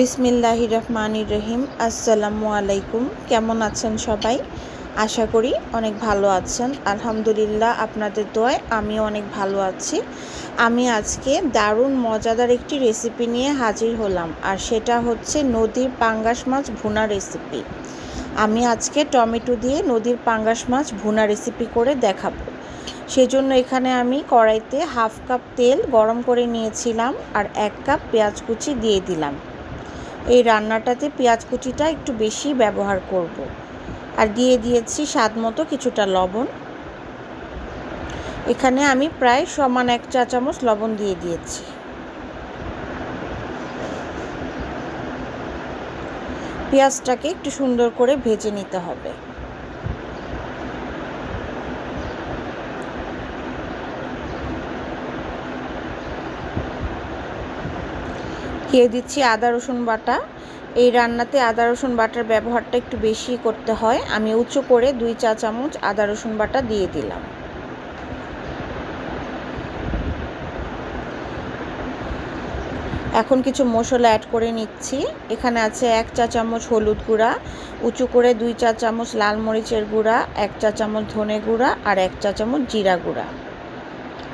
বিসমিল্লাহ রহমানির রহিম। আসসালামু আলাইকুম। কেমন আছেন সবাই? আশা করি অনেক ভালো আছেন। আলহামদুলিল্লাহ, আপনাদের দোয়ায় আমিও অনেক ভালো আছি। আমি আজকে দারুণ মজাদার একটি রেসিপি নিয়ে হাজির হলাম, আর সেটা হচ্ছে নদীর পাঙ্গাস মাছ ভুনা রেসিপি। আমি আজকে টমেটো দিয়ে নদীর পাঙ্গাস মাছ ভুনা রেসিপি করে দেখাবো। সেজন্য এখানে আমি কড়াইতে হাফ কাপ তেল গরম করে নিয়েছিলাম আর এক কাপ পেঁয়াজ কুচি দিয়ে দিলাম। এই রান্নাটাতে পেঁয়াজ কুচিটা একটু বেশি ব্যবহার করব। আর দিয়ে দিয়েছি স্বাদ মতো কিছুটা লবণ। এখানে আমি প্রায় সমান এক চা চামচ লবণ দিয়ে দিয়েছি। পেঁয়াজটাকে একটু সুন্দর করে ভেজে নিতে হবে। দিয়ে দিচ্ছি আদা, রসুন বাটা। এই রান্নাতে আদা, রসুন বাটার ব্যবহারটা একটু বেশি করতে হয়। আমি উঁচু করে দুই চা চামচ আদা, রসুন বাটা দিয়ে দিলাম। এখন কিছু মশলা অ্যাড করে নিচ্ছি। এখানে আছে এক চা চামচ হলুদ গুঁড়া, উঁচু করে দুই চা চামচ লাল মরিচের গুঁড়া, এক চা চামচ ধনে গুঁড়া আর এক চা চামচ জিরা গুঁড়া।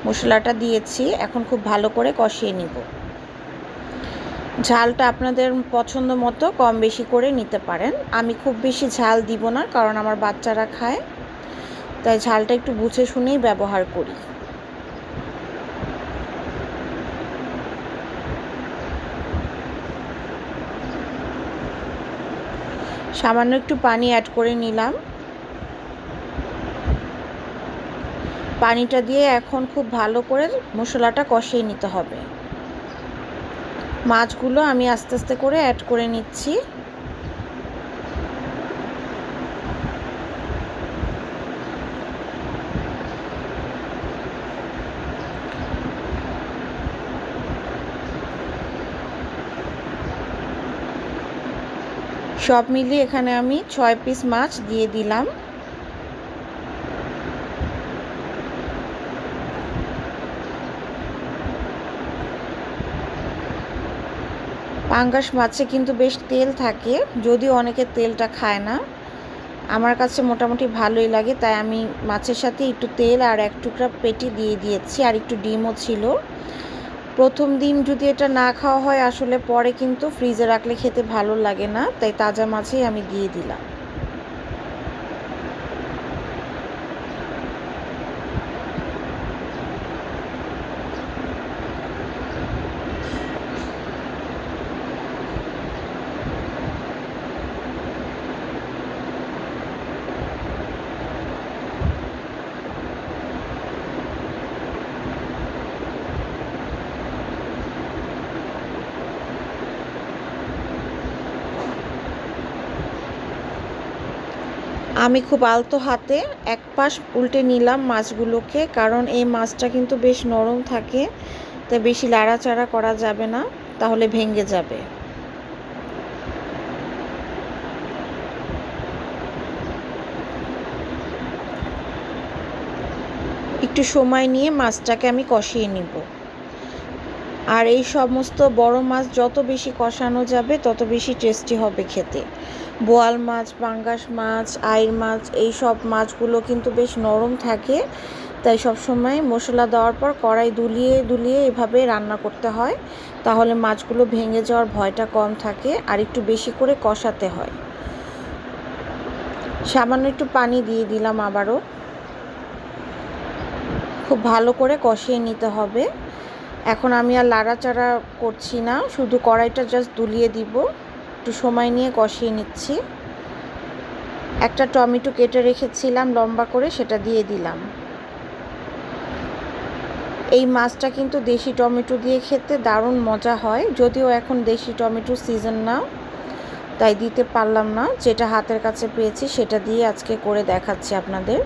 মশলাটা দিয়েছি, এখন খুব ভালো করে কষিয়ে নিব। ঝালটা আপনাদের পছন্দ মতো কম বেশি করে নিতে পারেন। আমি খুব বেশি ঝাল দিব না, কারণ আমার বাচ্চারা খায়। তাই ঝালটা একটু বুঝে শুনেই ব্যবহার করি। সামান্য একটু পানি অ্যাড করে নিলাম। পানিটা দিয়ে এখন খুব ভালো করে মশলাটা কষিয়ে নিতে হবে। মাছগুলো আমি আস্তে আস্তে করে অ্যাড করে নিচ্ছি। সব মিলিয়ে এখানে আমি ছয় পিস মাছ দিয়ে দিলাম। পাঙ্গাস মাছে কিন্তু বেশ তেল থাকে, যদিও অনেকে তেলটা খায় না। আমার কাছে মোটামুটি ভালোই লাগে, তাই আমি মাছের সাথে একটু তেল আর এক টুকরা পেটি দিয়ে দিয়েছি, আর একটু ডিমও ছিল। প্রথম দিন যদি এটা না খাওয়া হয়, আসলে পরে কিন্তু ফ্রিজে রাখলে খেতে ভালো লাগে না, তাই তাজা মাছেই আমি দিয়ে দিলাম। আমি খুব আলতো হাতে এক পাশ উল্টে নিলাম মাছগুলোকে, কারণ এই মাছটা কিন্তু বেশ নরম থাকে, তাই বেশি লাড়াচাড়া করা যাবে না, তাহলে ভেঙে যাবে। একটু সময় নিয়ে মাছটাকে আমি কষিয়ে নিব। আর এই সমস্ত বড় মাছ যত বেশি কষানো যাবে, তত বেশি টেস্টি হবে খেতে। বোয়াল মাছ, পাঙ্গাস মাছ, আইর মাছ, এই সব মাছগুলো কিন্তু বেশ নরম থাকে। তাই সব সময় মশলা দেওয়ার পর কড়াই দুলিয়ে দুলিয়ে এভাবে রান্না করতে হয়। তাহলে মাছগুলো ভেঙে যাওয়ার ভয়টা কম থাকে আর একটু বেশি করে কষাতে হয়। সামান্য একটু পানি দিয়ে দিলাম আবারও। খুব ভালো করে কষিয়ে নিতে হবে। এখন আমি আর লাড়াচাড়া করছি না, শুধু কড়াইটা জাস্ট দুলিয়ে দিব। একটু সময় নিয়ে কষিয়ে নিচ্ছি। একটা টমেটো কেটে রেখেছিলাম, লম্বা করে সেটা দিয়ে দিলাম। এই মাছটা কিন্তু দেশি টমেটো দিয়ে খেতে দারুণ মজা হয়, যদিও এখন দেশি টমেটো সিজন না, তাই দিতে পারলাম না। যেটা হাতের কাছে পেয়েছি সেটা দিয়ে আজকে করে দেখাচ্ছি আপনাদের।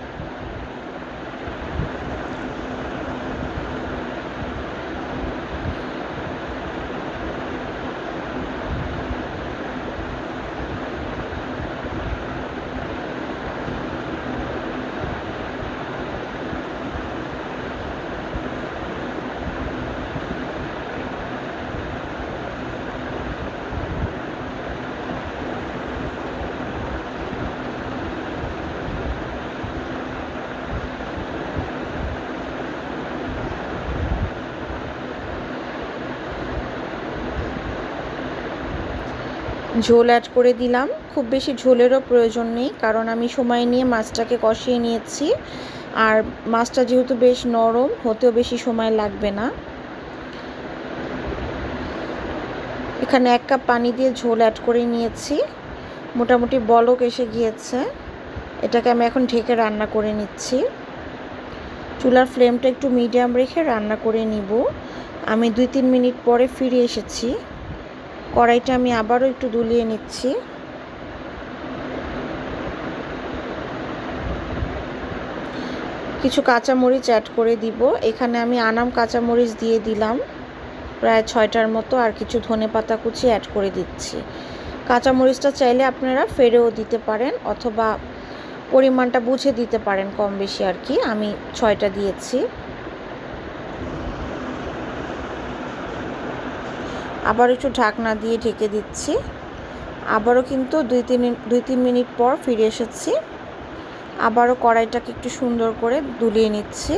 ঝোল অ্যাড করে দিলাম। খুব বেশি ঝোলেরও প্রয়োজন নেই, কারণ আমি সময় নিয়ে মাছটাকে কষিয়ে নিয়েছি। আর মাছটা যেহেতু বেশ নরম, হতেও বেশি সময় লাগবে না। এখানে এক কাপ পানি দিয়ে ঝোল অ্যাড করে নিয়েছি। মোটামুটি বলক এসে গিয়েছে। এটাকে আমি এখন ঢেকে রান্না করে নিচ্ছি। চুলার ফ্লেমটা একটু মিডিয়াম রেখে রান্না করে নিব। আমি দুই তিন মিনিট পরে ফিরে এসেছি। কড়াইটা আমি আবারও একটু দুলিয়ে নিচ্ছি। কিছু কাঁচামরিচ অ্যাড করে দিব। এখানে আমি আনাম কাঁচামরিচ দিয়ে দিলাম। প্রায় ছয়টার মতো আর কিছু ধনে পাতা কুচি অ্যাড করে দিচ্ছি। কাঁচামরিচটা চাইলে আপনারা ফেরেও দিতে পারেন অথবা পরিমাণটা বুঝে দিতে পারেন কম বেশি আর কি। আমি ছয়টা দিয়েছি। আবার একটু ঢাকনা দিয়ে ঢেকে দিচ্ছি। আবারও কিন্তু দুই তিন দুই তিন মিনিট পর ফিরে এসেছি। আবারও কড়াইটাকে একটু সুন্দর করে দুলিয়ে নিচ্ছি।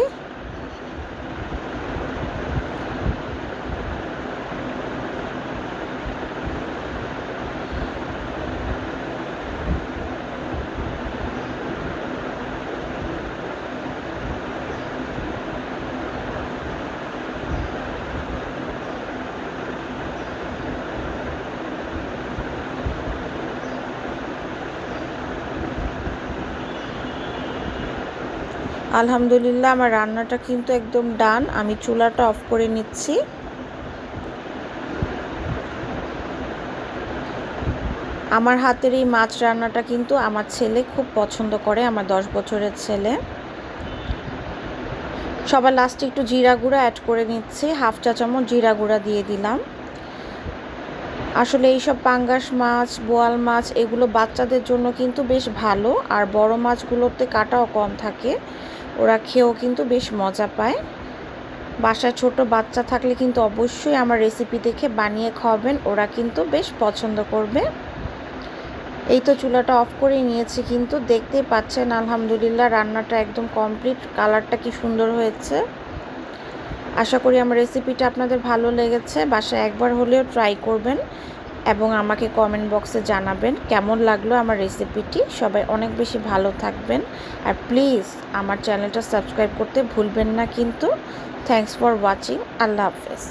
আলহামদুলিল্লাহ, আমার রান্নাটা কিন্তু একদম ডান। আমি চুলাটা অফ করে নিচ্ছি। আমার হাতের এই মাছ রান্নাটা কিন্তু আমার ছেলে খুব পছন্দ করে, আমার দশ বছরের ছেলে। সবার লাস্টে একটু জিরা গুঁড়া অ্যাড করে নিচ্ছি। হাফ চা চামচ জিরা গুঁড়া দিয়ে দিলাম। আসলে এইসব পাঙ্গাস মাছ, বোয়াল মাছ এগুলো বাচ্চাদের জন্য কিন্তু বেশ ভালো আর বড় মাছগুলোতে কাটাও কম থাকে। ওরা খেয়েও কিন্তু বেশ মজা পায়। বাসায় ছোট বাচ্চা থাকলে কিন্তু অবশ্যই আমার রেসিপি দেখে বানিয়ে খাওয়াবেন, ওরা কিন্তু বেশ পছন্দ করবে। এই তো চুলাটা অফ করে নিয়েছি কিন্তু দেখতেই পাচ্ছেন, আলহামদুলিল্লাহ রান্নাটা একদম কমপ্লিট কালারটা কি সুন্দর হয়েছে। আশা করি আমার রেসিপিটা আপনাদের ভালো লেগেছে। বাসায় একবার হলেও ট্রাই করবেন এবং আমাকে কমেন্ট বক্সে জানাবেন কেমন লাগল আমার রেসিপিটি সবাই অনেক বেশি ভালো থাকবেন। আর প্লিজ আমার চ্যানেলটা সাবস্ক্রাইব করতে ভুলবেন না কিন্তু। থ্যাংকস ফর ওয়াচিং আল্লাহ হাফেজ।